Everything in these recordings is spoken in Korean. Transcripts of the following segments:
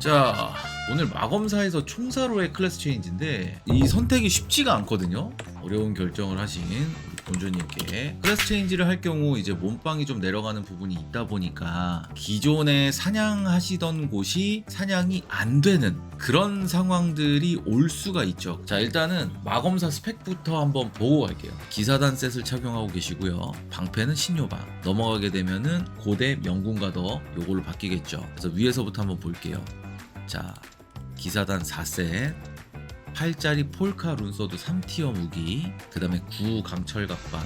자 오늘 마검사에서 총사로의 클래스 체인지인데 이 선택이 쉽지가 않거든요. 어려운 결정을 하신 본주님께. 클래스 체인지를 할 경우 이제 몸빵이 좀 내려가는 부분이 있다 보니까 기존에 사냥하시던 곳이 사냥이 안 되는 그런 상황들이 올 수가 있죠. 자 일단은 마검사 스펙부터 한번 보고 갈게요. 기사단 셋을 착용하고 계시고요. 방패는 신요방. 넘어가게 되면은 고대 명군가더 요걸로 바뀌겠죠. 그래서 위에서부터 한번 볼게요 자 기사단 4셋 8짜리 폴카 룬소드 3티어 무기 그 다음에 9 강철 각반.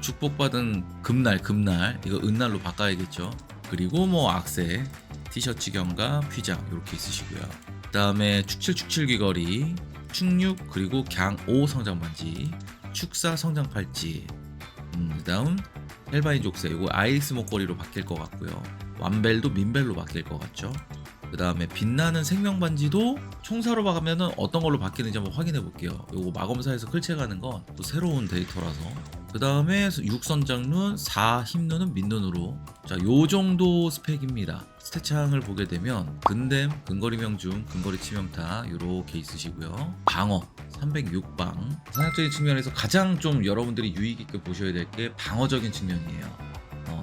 축복받은 금날 금날. 이거 은날로 바꿔야겠죠? 그리고 뭐 악세 티셔츠 경과 휘장 이렇게 있으시고요. 그 다음에 축칠 축칠 귀걸이 축6 그리고 강5 성장 반지 축사 성장 팔찌. 음, 그 다음 헬바인 족쇄 이거 아이리스 목걸이로 바뀔 것 같고요. 완벨도 민벨로 바뀔 것 같죠 그 다음에 빛나는 생명 반지도 총사로 박으면은 어떤 걸로 바뀌는지 한번 확인해 볼게요. 요거 마검사에서 클체가는 건 또 새로운 데이터라서. 그 다음에 육선 장룬 4 힘눈은 민눈으로. 자, 요 정도 스펙입니다. 스탯창을 보게 되면 근댐, 근거리 명중, 근거리 치명타 요렇게 있으시고요. 방어 306방. 산악적인 측면에서 가장 좀 여러분들이 유익 있게 보셔야 될 게 방어적인 측면이에요.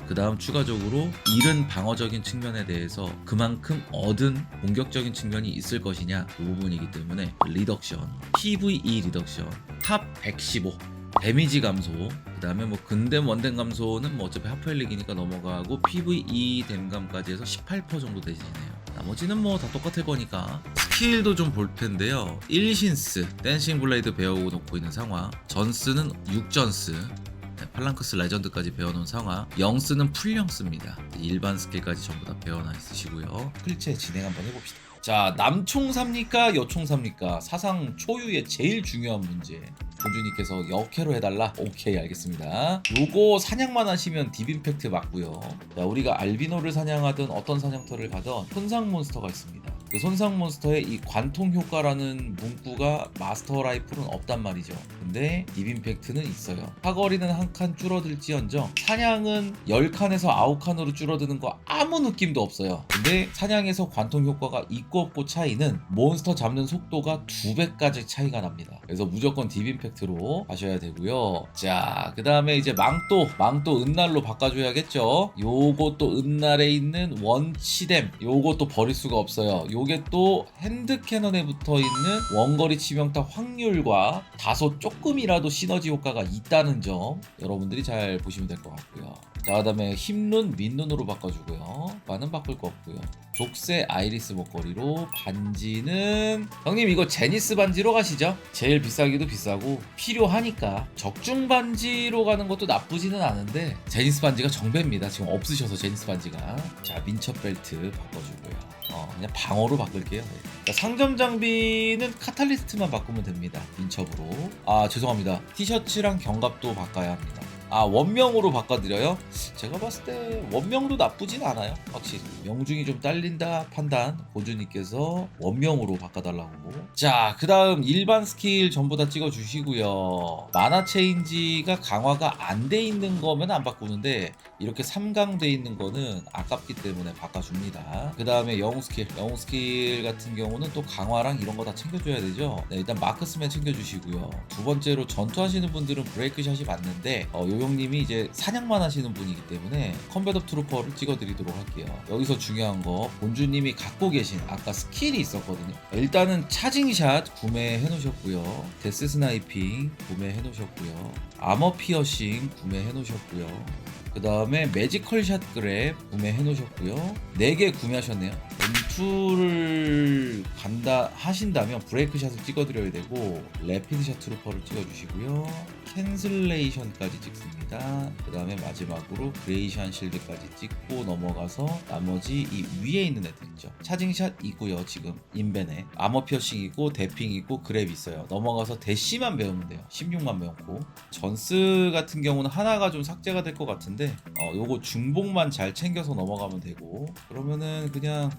어, 그 다음 추가적으로 잃은 방어적인 측면에 대해서 그만큼 얻은 공격적인 측면이 있을 것이냐 그 부분이기 때문에 리덕션, PVE 리덕션, 탑 115, 데미지 감소, 그 다음에 뭐 근댐 원댐 감소는 뭐 어차피 하프헬릭이니까 넘어가고 PVE 댐감까지 해서 18% 정도 되시네요. 나머지는 뭐 다 똑같을 거니까 스킬도 좀 볼 텐데요. 1신스, 댄싱 블레이드 배우고 놓고 있는 상황, 전스는 6전스, 네, 팔랑크스 레전드까지 배워놓은 상황 영스는 풀영스입니다. 일반 스킬까지 전부 다 배워놔 있으시고요. 클체 진행 한번 해봅시다. 자 남총 삽니까 여총 삽니까? 사상 초유의 제일 중요한 문제. 본주님께서 역회로 해달라. 오케이 알겠습니다. 요거 사냥만 하시면 딥임팩트 맞고요. 자 우리가 알비노를 사냥하든 어떤 사냥터를 가든 손상 몬스터가 있습니다 그 손상 몬스터의 이 관통 효과라는 문구가 마스터 라이플은 없단 말이죠. 근데 딥임팩트는 있어요. 사거리는 한 칸 줄어들지언정 사냥은 10칸에서 9칸으로 줄어드는 거 아무 느낌도 없어요. 근데 사냥에서 관통 효과가 있고 없고 차이는 몬스터 잡는 속도가 2배까지 차이가 납니다. 그래서 무조건 딥임팩트로 하셔야 되고요. 자, 그 다음에 이제 망토, 망토 은날로 바꿔줘야겠죠. 요것도 은날에 있는 원치뎀, 요것도 버릴 수가 없어요. 요게 또 핸드 캐논에 붙어 있는 원거리 치명타 확률과 다소 조금이라도 시너지 효과가 있다는 점 여러분들이 잘 보시면 될 것 같고요. 자, 그다음에 흰눈, 민눈으로 바꿔주고요. 바는 바꿀 거 없고요. 족쇄 아이리스 목걸이로 반지는 형님 이거 제니스 반지로 가시죠. 제일 비싸기도 비싸고 필요하니까 적중 반지로 가는 것도 나쁘지는 않은데 제니스 반지가 정배입니다. 지금 없으셔서 제니스 반지가 자 민첩 벨트 바꿔주고요. 어, 그냥 방어로 바꿀게요. 네. 자, 상점 장비는 카탈리스트만 바꾸면 됩니다. 민첩으로. 아 죄송합니다. 티셔츠랑 견갑도 바꿔야 합니다. 아 원명으로 바꿔드려요? 제가 봤을 때 원명도 나쁘진 않아요 확실히. 명중이 좀 딸린다 판단 고주님께서 원명으로 바꿔달라고. 자 그 다음 일반 스킬 전부 다 찍어주시고요. 마나 체인지가 강화가 안 돼 있는 거면 안 바꾸는데 이렇게 3강 돼 있는 거는 아깝기 때문에 바꿔줍니다. 그 다음에 영웅 스킬 영웅 스킬 같은 경우는 또 강화랑 이런 거 다 챙겨줘야 되죠? 네, 일단 마크스맨 챙겨주시고요. 두 번째로 전투하시는 분들은 브레이크샷이 맞는데 어, 요 용님이 이제 사냥만 하시는 분이기 때문에 컴뱃 업 트루퍼를 찍어드리도록 할게요. 여기서 중요한 거 본주님이 갖고 계신 아까 스킬이 있었거든요. 일단은 차징샷 구매해 놓으셨고요. 데스 스나이핑 구매해 놓으셨고요. 아머 피어싱 구매해 놓으셨고요. 그 다음에 매지컬 샷 그랩 구매해 놓으셨고요. 4개 구매하셨네요. 연투를 간다 하신다면 브레이크 샷을 찍어드려야 되고 레피드 샷 트루퍼를 찍어주시고요. 캔슬레이션까지 찍습니다. 그 다음에 마지막으로 그레이션 실드까지 찍고 넘어가서 나머지 이 위에 있는 애들 있죠. 차징샷 있고요. 지금 인벤에 아머 피어싱 있고 대핑 있고 그랩 있어요. 넘어가서 대시만 배우면 돼요. 16만 배웠고 전스 같은 경우는 하나가 좀 삭제가 될 것 같은데 어 요거 중복만 잘 챙겨서 넘어가면 되고 그러면은 그냥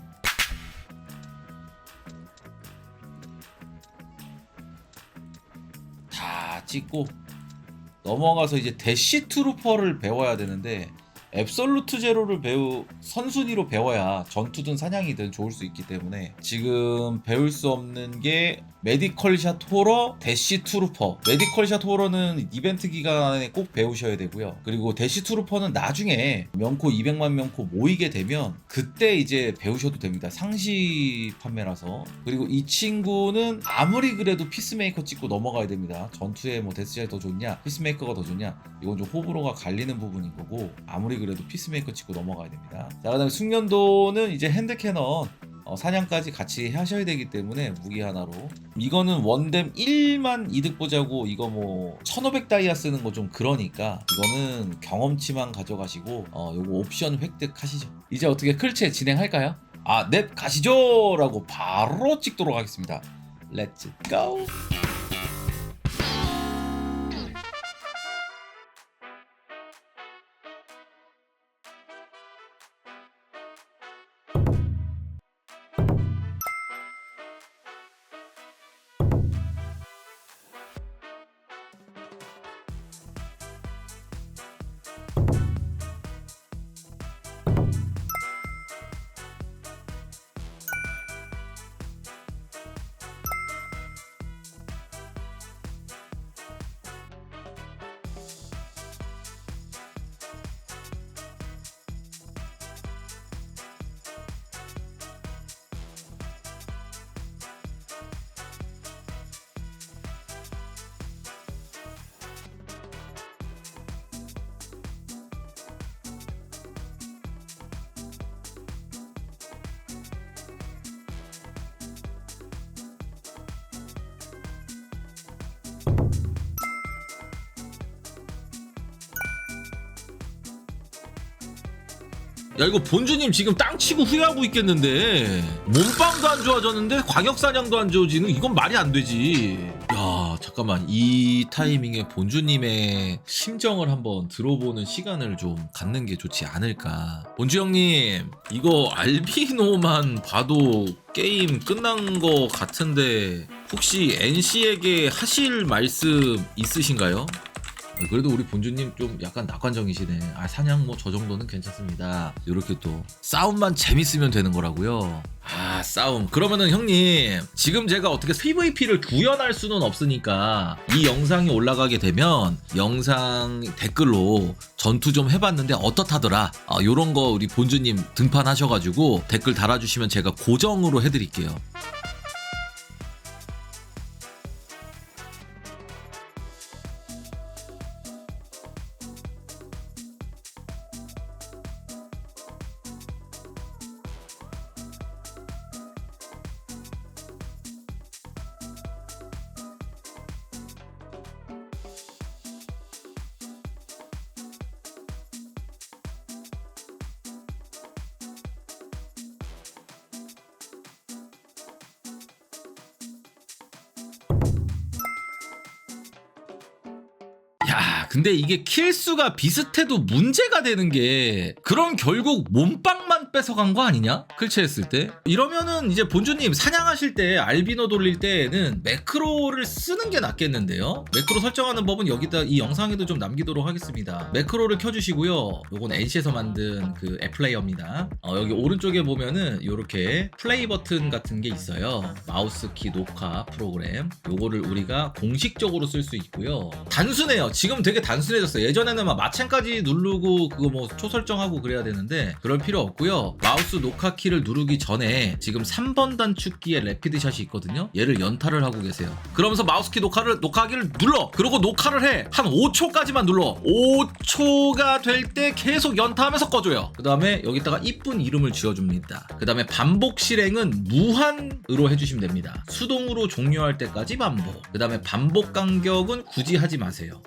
찍고 넘어가서 이제 대시 트루퍼를 배워야 되는데 앱솔루트 제로를 배우 선순위로 배워야 전투든 사냥이든 좋을 수 있기 때문에 지금 배울 수 없는 게 메디컬 샷 호러, 대시 투루퍼. 메디컬 샷 호러는 이벤트 기간에 꼭 배우셔야 되고요. 그리고 대시 투루퍼는 나중에 명코 200만 명코 모이게 되면 그때 이제 배우셔도 됩니다. 상시 판매라서. 그리고 이 친구는 아무리 그래도 피스메이커 찍고 넘어가야 됩니다. 전투에 뭐 데스샷이 더 좋냐, 피스메이커가 더 좋냐, 이건 좀 호불호가 갈리는 부분인 거고 아무리 그래도 피스메이커 찍고 넘어가야 됩니다. 자, 그 다음에 숙련도는 이제 핸드 캐넌 어, 사냥까지 같이 하셔야 되기 때문에 무기 하나로. 이거는 원뎀 1만 이득 보자고 이거 뭐 1500 다이아 쓰는 거 좀 그러니까 이거는 경험치만 가져가시고 어 요거 옵션 획득하시죠. 이제 어떻게 클체 진행할까요? 아넵 가시죠! 라고 바로 찍도록 하겠습니다. 렛츠 고 야 이거 본주님 지금 땅 치고 후회하고 있겠는데. 몸빵도 안 좋아졌는데 과격 사냥도 안 좋아지는 이건 말이 안 되지. 야 잠깐만. 이 타이밍에 본주님의 심정을 한번 들어보는 시간을 좀 갖는 게 좋지 않을까. 본주 형님 이거 알비노만 봐도 게임 끝난 거 같은데 혹시 NC에게 하실 말씀 있으신가요? 아, 그래도 우리 본주님 좀 약간 낙관적이시네. 아 사냥 뭐 저 정도는 괜찮습니다. 이렇게 또 싸움만 재밌으면 되는 거라고요. 아 싸움. 그러면은 형님 지금 제가 어떻게 PVP를 구현할 수는 없으니까 이 영상이 올라가게 되면 영상 댓글로 전투 좀 해봤는데 어떻다더라. 아, 요런 거 우리 본주님 등판하셔가지고 댓글 달아주시면 제가 고정으로 해드릴게요. 야, 근데 이게 킬수가 비슷해도 문제가 되는 게 그럼 결국 몸빵 만 뺏어간 거 아니냐? 클체했을 때. 이러면은 이제 본주님 사냥하실 때 알비노 돌릴 때는 매크로를 쓰는 게 낫겠는데요? 매크로 설정하는 법은 여기다 이 영상에도 좀 남기도록 하겠습니다. 매크로를 켜주시고요. 요건 NC에서 만든 그 앱플레이어입니다. 어, 여기 오른쪽에 보면은 요렇게 플레이 버튼 같은 게 있어요. 마우스 키 녹화 프로그램. 요거를 우리가 공식적으로 쓸 수 있고요. 단순해요. 지금 되게 단순해졌어요. 예전에는 막 마찬가지 누르고 그거 뭐 초설정하고 그래야 되는데 그럴 필요 없고요. 마우스 녹화 키를 누르기 전에 지금 3번 단축키에 래피드 샷이 있거든요. 얘를 연타를 하고 계세요. 그러면서 마우스 키 녹화를 녹화하기를 눌러. 그리고 녹화를 해. 한 5초까지만 눌러. 5초가 될 때 계속 연타하면서 꺼줘요. 그 다음에 여기다가 이쁜 이름을 지어줍니다. 그 다음에 반복 실행은 무한으로 해주시면 됩니다. 수동으로 종료할 때까지 반복. 그 다음에 반복 간격은 굳이 하지 마세요.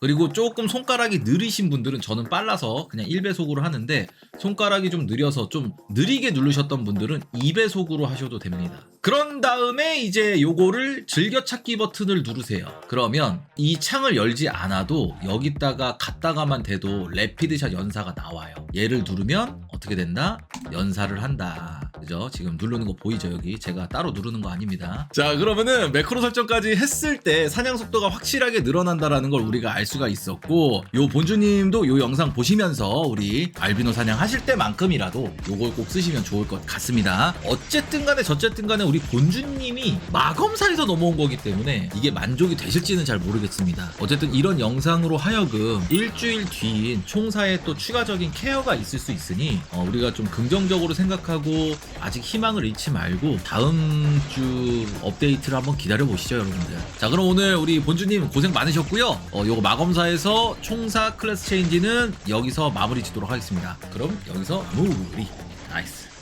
그리고 조금 손가락이 느리신 분들은 저는 빨라서 그냥 1배속으로 하는데 손가락이 좀 느려서 좀 느리게 누르셨던 분들은 2배속으로 하셔도 됩니다. 그런 다음에 이제 요거를 즐겨찾기 버튼을 누르세요. 그러면 이 창을 열지 않아도 여기다가 갔다가만 돼도 래피드샷 연사가 나와요. 얘를 누르면 어떻게 된다? 연사를 한다. 그죠? 지금 누르는 거 보이죠 여기? 제가 따로 누르는 거 아닙니다. 자 그러면은 매크로 설정까지 했을 때 사냥 속도가 확실하게 늘어난다라는 걸 우리가 알수 가 있었고 요 본주님도 요 영상 보시면서 우리 알비노 사냥 하실 때만큼이라도 요걸 꼭 쓰시면 좋을 것 같습니다. 어쨌든 간에 저쨌든 간에 우리 본주님이 마검사에서 넘어온 거기 때문에 이게 만족이 되실지는 잘 모르겠습니다. 어쨌든 이런 영상으로 하여금 일주일 뒤인 총사에 또 추가적인 케어가 있을 수 있으니 어, 우리가 좀 긍정적으로 생각하고 아직 희망을 잃지 말고 다음 주 업데이트를 한번 기다려 보시죠 여러분들. 자 그럼 오늘 우리 본주님 고생 많으셨고요. 어, 요거 마 검사에서 총사 클래스 체인지는 여기서 마무리 짓도록 하겠습니다. 그럼 여기서 무리 나이스.